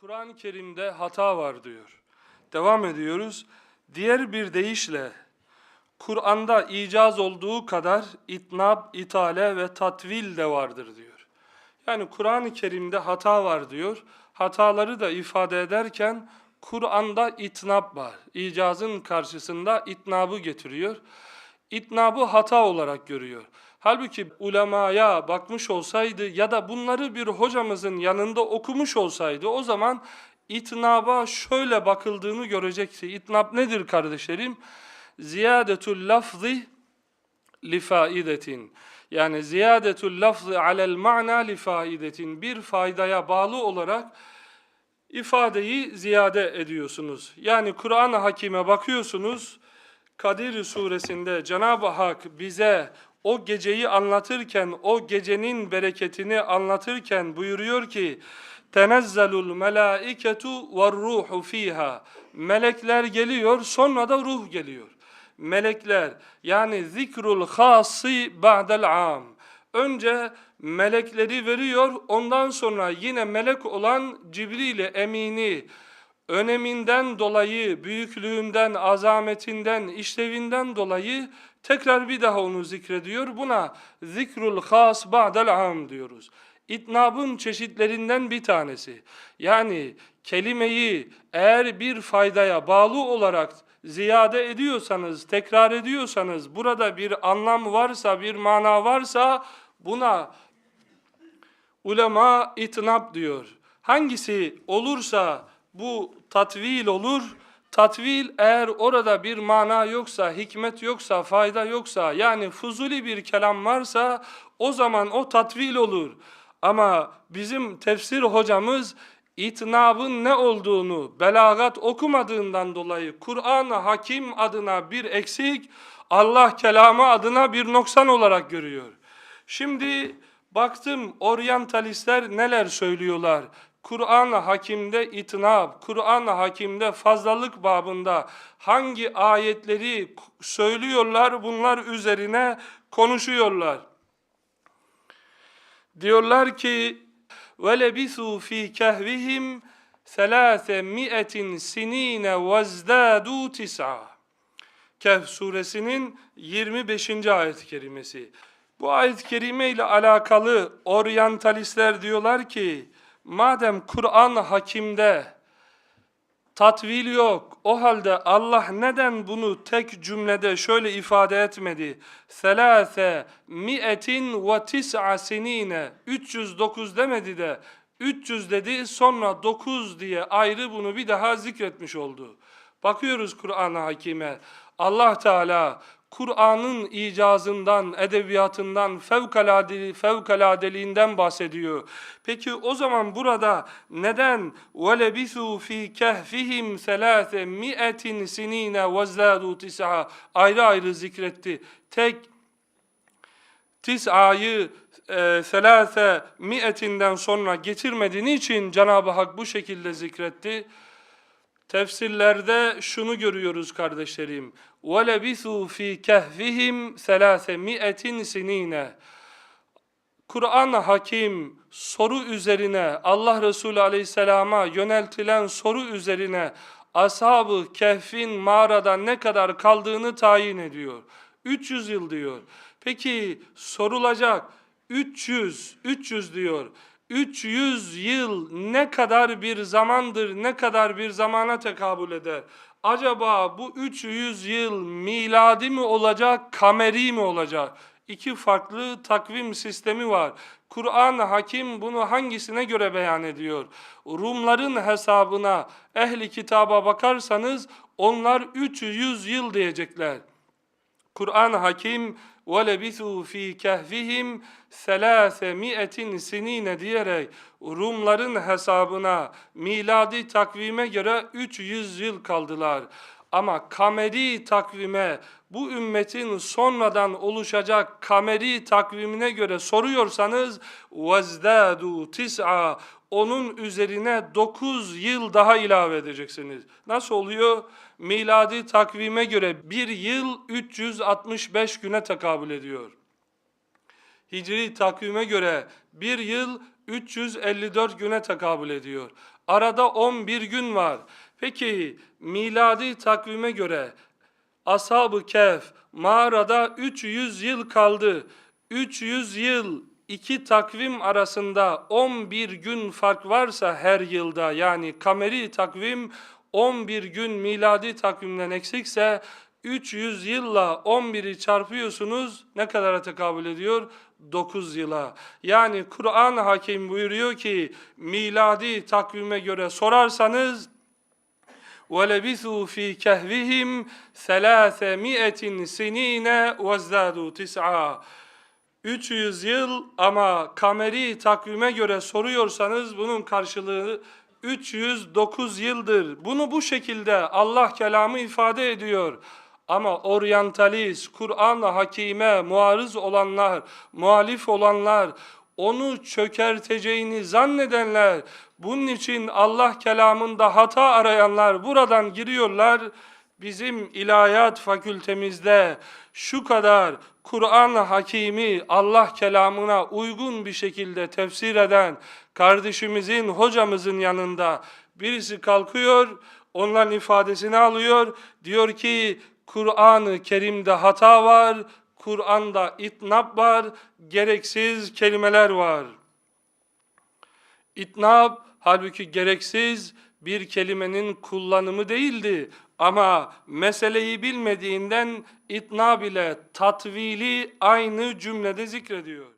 Kur'an-ı Kerim'de hata var diyor. Devam ediyoruz. Diğer bir deyişle Kur'an'da icaz olduğu kadar itnab, itale ve tatvil de vardır diyor. Yani Kur'an-ı Kerim'de hata var diyor. Hataları da ifade ederken Kur'an'da itnab var. İcazın karşısında itnabı getiriyor. İtnabı hata olarak görüyor. Halbuki ulemaya bakmış olsaydı ya da bunları bir hocamızın yanında okumuş olsaydı o zaman itnaba şöyle bakıldığını görecekti. İtnab nedir kardeşlerim? Ziyadetül lafzı li faidetin. Yani ziyadetul lafzı alel ma'na li faidetin. Bir faydaya bağlı olarak ifadeyi ziyade ediyorsunuz. Yani Kur'an-ı Hakim'e bakıyorsunuz. Kadir suresinde Cenab-ı Hak bize o geceyi anlatırken, o gecenin bereketini anlatırken buyuruyor ki tenezzelul melaiketu ve ruhu fiha. Melekler geliyor, sonra da ruh geliyor. Melekler yani zikrul hası ba'del am. Önce melekleri veriyor, ondan sonra yine melek olan Cibril-i Emin'i öneminden dolayı, büyüklüğünden, azametinden, işlevinden dolayı tekrar bir daha onu zikrediyor. Buna zikrul has ba'del am diyoruz. İtnabın çeşitlerinden bir tanesi. Yani kelimeyi eğer bir faydaya bağlı olarak ziyade ediyorsanız, tekrar ediyorsanız, burada bir anlam varsa, bir mana varsa buna ulema itnab diyor. Hangisi olursa bu tatvil olur. Tatvil eğer orada bir mana yoksa, hikmet yoksa, fayda yoksa yani fuzuli bir kelam varsa o zaman o tatvil olur. Ama bizim tefsir hocamız itnabın ne olduğunu belagat okumadığından dolayı Kur'an-ı Hakim adına bir eksik, Allah kelamı adına bir noksan olarak görüyor. Şimdi baktım oryantalistler neler söylüyorlar. Kur'an-ı Hakim'de itnab, Kur'an-ı Hakim'de fazlalık babında hangi ayetleri söylüyorlar bunlar üzerine konuşuyorlar. Diyorlar ki وَلَبِثُوا ف۪ي كَهْوِهِمْ ثَلَاثَ مِئَةٍ سِن۪ينَ وَازْدَادُوا تِسْعًا Kehf suresinin 25. ayet-i kerimesi. Bu ayet-i kerime ile alakalı oryantalistler diyorlar ki madem Kur'an hakimde tatvil yok o halde Allah neden bunu tek cümlede şöyle ifade etmedi? Selase mi'etin ve tis'a senine 309 demedi de 300 dedi sonra 9 diye ayrı bunu bir daha zikretmiş oldu. Bakıyoruz Kur'an-ı Hakime. Allah Teala Kur'an'ın icazından, edebiyatından, fevkalade, fevkaladeliğinden bahsediyor. Peki o zaman burada neden وَلَبِثُوا ف۪ي كَهْفِهِمْ ثَلَاثَ مِئَةٍ سِن۪ينَ وَزْدَادُوا تِسْعَى ayrı ayrı zikretti. Tek tis'ayı e, selase mi'etinden sonra getirmediğini için Cenab-ı Hak bu şekilde zikretti. Tefsirlerde şunu görüyoruz kardeşlerim. وَلَبِثُوا ف۪ي كَهْفِهِمْ سَلَاسَ sinine. Kur'an Hakim soru üzerine Allah Resulü Aleyhisselam'a yöneltilen soru üzerine ashab-ı kehfin mağarada ne kadar kaldığını tayin ediyor. 300 yıl diyor. Peki sorulacak 300, 300 diyor. 300 yıl ne kadar bir zamandır, ne kadar bir zamana tekabül eder? Acaba bu 300 yıl miladi mi olacak, kameri mi olacak? İki farklı takvim sistemi var. Kur'an Hakim bunu hangisine göre beyan ediyor? Rumların hesabına, ehli kitaba bakarsanız onlar 300 yıl diyecekler. Kur'an Hakim وَلَبِثُوا ف۪ي كَهْفِهِمْ سَلَاسَ sinine diyerek Rumların hesabına miladi takvime göre 300 yıl kaldılar. Ama kameri takvime bu ümmetin sonradan oluşacak kameri takvimine göre soruyorsanız وَازْدَادُوا تِسْعَى onun üzerine 9 yıl daha ilave edeceksiniz. Nasıl oluyor? Miladi takvime göre bir yıl 365 güne tekabül ediyor. Hicri takvime göre bir yıl 354 güne tekabül ediyor. Arada 11 gün var. Peki miladi takvime göre Ashab-ı Kehf mağarada 300 yıl kaldı. 300 yıl iki takvim arasında 11 gün fark varsa her yılda yani kameri takvim 11 gün miladi takvimden eksikse 300 yılla 11'i çarpıyorsunuz ne kadara tekabül ediyor? 9 yıla. Yani Kur'an hakim buyuruyor ki miladi takvime göre sorarsanız وَلَبِثُوا ف۪ي كَهْوِهِمْ ثَلَاثَمِئَةٍ سِن۪ينَ وَازْدَادُوا تِسْعًا 300 yıl ama kameri takvime göre soruyorsanız bunun karşılığı 309 yıldır. Bunu bu şekilde Allah kelamı ifade ediyor. Ama oryantalist, Kur'an hakime muarız olanlar, muhalif olanlar, onu çökerteceğini zannedenler, bunun için Allah kelamında hata arayanlar buradan giriyorlar. Bizim ilahiyat fakültemizde şu kadar Kur'an hakimi Allah kelamına uygun bir şekilde tefsir eden kardeşimizin, hocamızın yanında birisi kalkıyor, onların ifadesini alıyor. Diyor ki Kur'an-ı Kerim'de hata var, Kur'an'da itnap var, gereksiz kelimeler var. İtnab halbuki gereksiz bir kelimenin kullanımı değildi. Ama meseleyi bilmediğinden itnab ile tatvili aynı cümlede zikrediyor.